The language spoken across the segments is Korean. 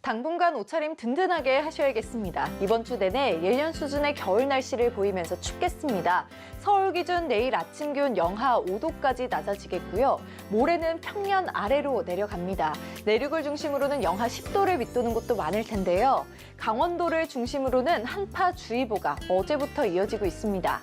당분간 옷차림 든든하게 하셔야겠습니다. 이번 주 내내 예년 수준의 겨울 날씨를 보이면서 춥겠습니다. 서울 기준 내일 아침 기온 영하 5도까지 낮아지겠고요. 모레는 평년 아래로 내려갑니다. 내륙을 중심으로는 영하 10도를 밑도는 곳도 많을 텐데요. 강원도를 중심으로는 한파주의보가 어제부터 이어지고 있습니다.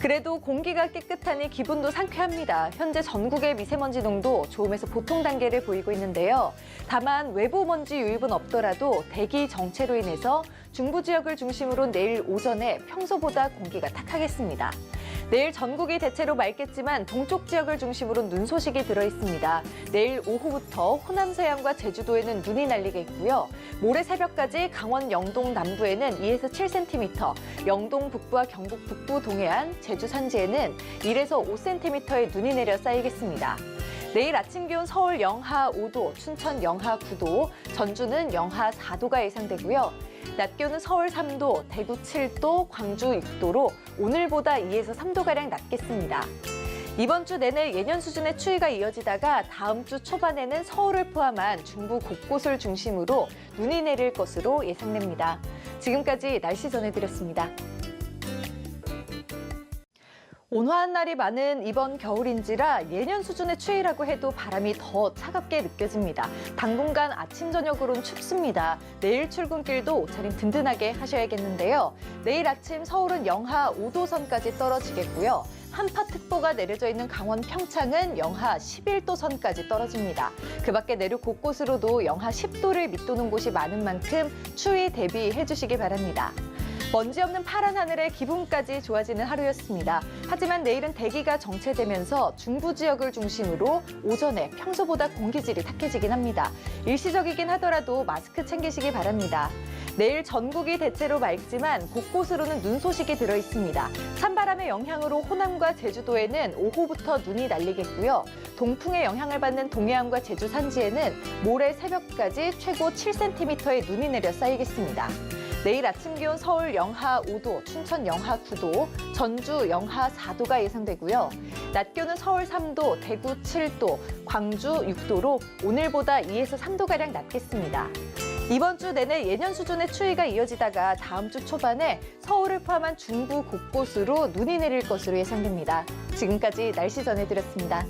그래도 공기가 깨끗하니 기분도 상쾌합니다. 현재 전국의 미세먼지 농도 좋음에서 보통 단계를 보이고 있는데요. 다만 외부 먼지 유입은 없더라도 대기 정체로 인해서 중부 지역을 중심으로 내일 오전에 평소보다 공기가 탁하겠습니다. 내일 전국이 대체로 맑겠지만 동쪽 지역을 중심으로 눈 소식이 들어 있습니다. 내일 오후부터 호남 서해안과 제주도에는 눈이 날리겠고요. 모레 새벽까지 강원 영동 남부에는 2에서 7cm, 영동 북부와 경북 북부 동해안, 제주 산지에는 1에서 5cm의 눈이 내려 쌓이겠습니다. 내일 아침 기온 서울 영하 5도, 춘천 영하 9도, 전주는 영하 4도가 예상되고요. 낮 기온은 서울 3도, 대구 7도, 광주 6도로 오늘보다 2에서 3도가량 낮겠습니다. 이번 주 내내 예년 수준의 추위가 이어지다가 다음 주 초반에는 서울을 포함한 중부 곳곳을 중심으로 눈이 내릴 것으로 예상됩니다. 지금까지 날씨 전해드렸습니다. 온화한 날이 많은 이번 겨울인지라 예년 수준의 추위라고 해도 바람이 더 차갑게 느껴집니다. 당분간 아침 저녁으론 춥습니다. 내일 출근길도 옷차림 든든하게 하셔야겠는데요. 내일 아침 서울은 영하 5도 선까지 떨어지겠고요. 한파특보가 내려져 있는 강원 평창은 영하 11도 선까지 떨어집니다. 그 밖에 내륙 곳곳으로도 영하 10도를 밑도는 곳이 많은 만큼 추위 대비해 주시기 바랍니다. 먼지 없는 파란 하늘에 기분까지 좋아지는 하루였습니다. 하지만 내일은 대기가 정체되면서 중부 지역을 중심으로 오전에 평소보다 공기질이 탁해지긴 합니다. 일시적이긴 하더라도 마스크 챙기시기 바랍니다. 내일 전국이 대체로 맑지만 곳곳으로는 눈 소식이 들어 있습니다. 찬바람의 영향으로 호남과 제주도에는 오후부터 눈이 날리겠고요. 동풍의 영향을 받는 동해안과 제주 산지에는 모레 새벽까지 최고 7cm의 눈이 내려 쌓이겠습니다. 내일 아침 기온 서울 영하 5도, 춘천 영하 9도, 전주 영하 4도가 예상되고요. 낮 기온은 서울 3도, 대구 7도, 광주 6도로 오늘보다 2에서 3도가량 낮겠습니다. 이번 주 내내 예년 수준의 추위가 이어지다가 다음 주 초반에 서울을 포함한 중부 곳곳으로 눈이 내릴 것으로 예상됩니다. 지금까지 날씨 전해드렸습니다.